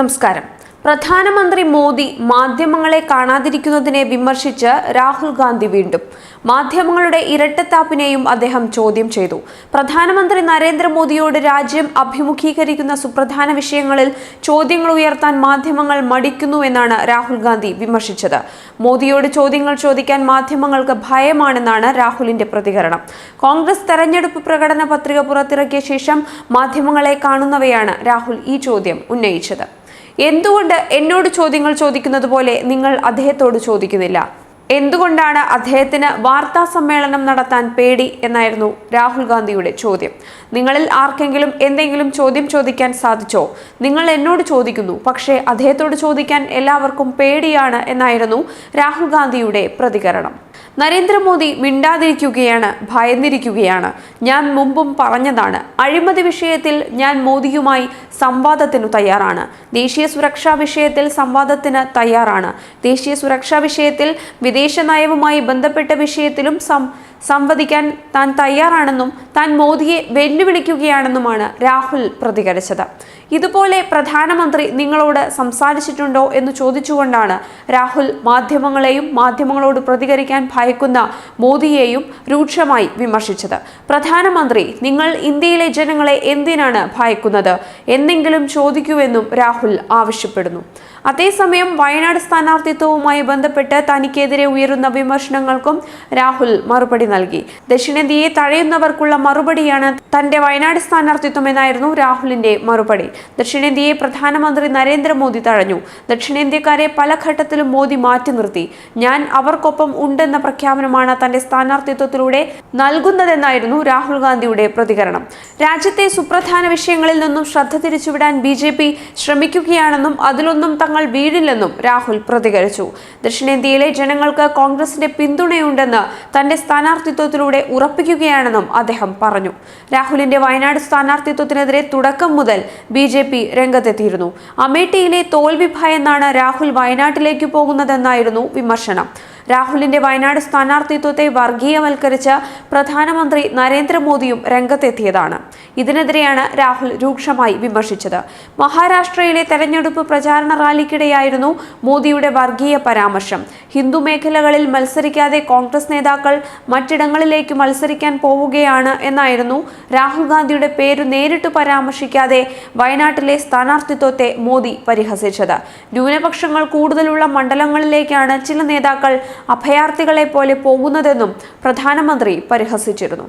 നമസ്കാരം. പ്രധാനമന്ത്രി മോദി മാധ്യമങ്ങളെ കാണാതിരിക്കുന്നതിനെ വിമർശിച്ച് രാഹുൽ ഗാന്ധി വീണ്ടും. മാധ്യമങ്ങളുടെ ഇരട്ടത്താപ്പിനെയും അദ്ദേഹം ചോദ്യം ചെയ്തു. പ്രധാനമന്ത്രി നരേന്ദ്രമോദിയോട് രാജ്യം അഭിമുഖീകരിക്കുന്ന സുപ്രധാന വിഷയങ്ങളിൽ ചോദ്യങ്ങൾ ഉയർത്താൻ മാധ്യമങ്ങൾ മടിക്കുന്നു എന്നാണ് രാഹുൽ ഗാന്ധി വിമർശിച്ചത്. മോദിയോട് ചോദ്യങ്ങൾ ചോദിക്കാൻ മാധ്യമങ്ങൾക്ക് ഭയമാണെന്നാണ് രാഹുലിന്റെ പ്രതികരണം. കോൺഗ്രസ് തെരഞ്ഞെടുപ്പ് പ്രകടന പത്രിക പുറത്തിറക്കിയ ശേഷം മാധ്യമങ്ങളെ കാണുന്നവയാണ് രാഹുൽ ഈ ചോദ്യം ഉന്നയിച്ചത്. എന്തുകൊണ്ട് എന്നോട് ചോദ്യങ്ങൾ ചോദിക്കുന്നത് പോലെ നിങ്ങൾ അദ്ദേഹത്തോട് ചോദിക്കുന്നില്ല? എന്തുകൊണ്ടാണ് അദ്ദേഹത്തിന് വാർത്താ സമ്മേളനം നടത്താൻ പേടി എന്നായിരുന്നു രാഹുൽ ഗാന്ധിയുടെ ചോദ്യം. നിങ്ങളിൽ ആർക്കെങ്കിലും എന്തെങ്കിലും ചോദ്യം ചോദിക്കാൻ സാധിച്ചോ? നിങ്ങൾ എന്നോട് ചോദിക്കുന്നു പക്ഷേ അദ്ദേഹത്തോട് ചോദിക്കാൻ എല്ലാവർക്കും പേടിയാണ് എന്നായിരുന്നു രാഹുൽ ഗാന്ധിയുടെ പ്രതികരണം. നരേന്ദ്രമോദി മിണ്ടാതിരിക്കുകയാണ് ഭയന്നിരിക്കുകയാണ്. ഞാൻ മുമ്പും പറഞ്ഞതാണ് അഴിമതി വിഷയത്തിൽ ഞാൻ മോദിയുമായി സംവാദത്തിനു തയ്യാറാണ്. ദേശീയ സുരക്ഷാ വിഷയത്തിൽ സംവാദത്തിന് തയ്യാറാണ്. ദേശീയ സുരക്ഷാ വിഷയത്തിൽ വിദേശ നയവുമായി ബന്ധപ്പെട്ട വിഷയത്തിലും സം സംവദിക്കാൻ താൻ തയ്യാറാണെന്നും താൻ മോദിയെ വെല്ലുവിളിക്കുകയാണെന്നുമാണ് രാഹുൽ പ്രതികരിച്ചത്. ഇതുപോലെ പ്രധാനമന്ത്രി നിങ്ങളോട് സംസാരിച്ചിട്ടുണ്ടോ എന്ന് ചോദിച്ചുകൊണ്ടാണ് രാഹുൽ മാധ്യമങ്ങളെയും മാധ്യമങ്ങളോട് പ്രതികരിക്കാൻ ഭയക്കുന്ന മോദിയെയും രൂക്ഷമായി വിമർശിച്ചത്. പ്രധാനമന്ത്രി നിങ്ങൾ ഇന്ത്യയിലെ ജനങ്ങളെ എന്തിനാണ് ഭയക്കുന്നത്? എന്തെങ്കിലും ചോദിക്കൂവെന്നും രാഹുൽ ആവശ്യപ്പെടുന്നു. അതേസമയം വയനാട് സ്ഥാനാർത്ഥിത്വവുമായി ബന്ധപ്പെട്ട് തനിക്കെതിരെ ഉയരുന്ന വിമർശനങ്ങൾക്കും രാഹുൽ മറുപടി നൽകി. ദക്ഷിണേന്ത്യയെ തഴയുന്നവർക്കുള്ള മറുപടിയാണ് തന്റെ വയനാട് സ്ഥാനാർത്ഥിത്വമെന്നായിരുന്നു രാഹുലിന്റെ മറുപടി. ദക്ഷിണേന്ത്യയെ പ്രധാനമന്ത്രി നരേന്ദ്രമോദി തഴഞ്ഞു. ദക്ഷിണേന്ത്യക്കാരെ പല ഘട്ടത്തിലും മോദി മാറ്റി നിർത്തി. ഞാൻ അവർക്കൊപ്പം ഉണ്ടെന്ന പ്രഖ്യാപനമാണ് തന്റെ സ്ഥാനാർത്ഥിത്വത്തിലൂടെ നൽകുന്നതെന്നായിരുന്നു രാഹുൽ ഗാന്ധിയുടെ പ്രതികരണം. രാജ്യത്തെ സുപ്രധാന വിഷയങ്ങളിൽ നിന്നും ശ്രദ്ധ തിരിച്ചുവിടാൻ ബി ശ്രമിക്കുകയാണെന്നും അതിലൊന്നും തങ്ങൾ വീഴില്ലെന്നും രാഹുൽ പ്രതികരിച്ചു. ദക്ഷിണേന്ത്യയിലെ ജനങ്ങൾക്ക് കോൺഗ്രസിന്റെ പിന്തുണയുണ്ടെന്ന് തന്റെ സ്ഥാനാർത്ഥിത്വത്തിലൂടെ ഉറപ്പിക്കുകയാണെന്നും അദ്ദേഹം പറഞ്ഞു. രാഹുലിന്റെ വയനാട് സ്ഥാനാർത്ഥിത്വത്തിനെതിരെ തുടക്കം മുതൽ ബി ജെ പി രംഗത്തെത്തിയിരുന്നു. അമേഠിയിലെ തോൽവി ഭയന്നാണ് രാഹുൽ വയനാട്ടിലേക്ക് പോകുന്നതെന്നായിരുന്നു വിമർശനം. രാഹുലിന്റെ വയനാട് സ്ഥാനാർത്ഥിത്വത്തെ വർഗീയവൽക്കരിച്ച് പ്രധാനമന്ത്രി നരേന്ദ്രമോദിയും രംഗത്തെത്തിയതാണ്. ഇതിനെതിരെയാണ് രാഹുൽ രൂക്ഷമായി വിമർശിച്ചത്. മഹാരാഷ്ട്രയിലെ തെരഞ്ഞെടുപ്പ് പ്രചാരണ റാലിക്കിടെയായിരുന്നു മോദിയുടെ വർഗീയ പരാമർശം. ഹിന്ദു മേഖലകളിൽ മത്സരിക്കാതെ കോൺഗ്രസ് നേതാക്കൾ മറ്റിടങ്ങളിലേക്ക് മത്സരിക്കാൻ പോവുകയാണ് എന്നായിരുന്നു രാഹുൽ ഗാന്ധിയുടെ പേരു നേരിട്ട് പരാമർശിക്കാതെ വയനാട്ടിലെ സ്ഥാനാർത്ഥിത്വത്തെ മോദി പരിഹസിച്ചത്. ന്യൂനപക്ഷങ്ങൾ കൂടുതലുള്ള മണ്ഡലങ്ങളിലേക്കാണ് ചില നേതാക്കൾ അഭയാർത്ഥികളെ പോലെ പോകുന്നതെന്നും പ്രധാനമന്ത്രി പരിഹസിച്ചിരുന്നു.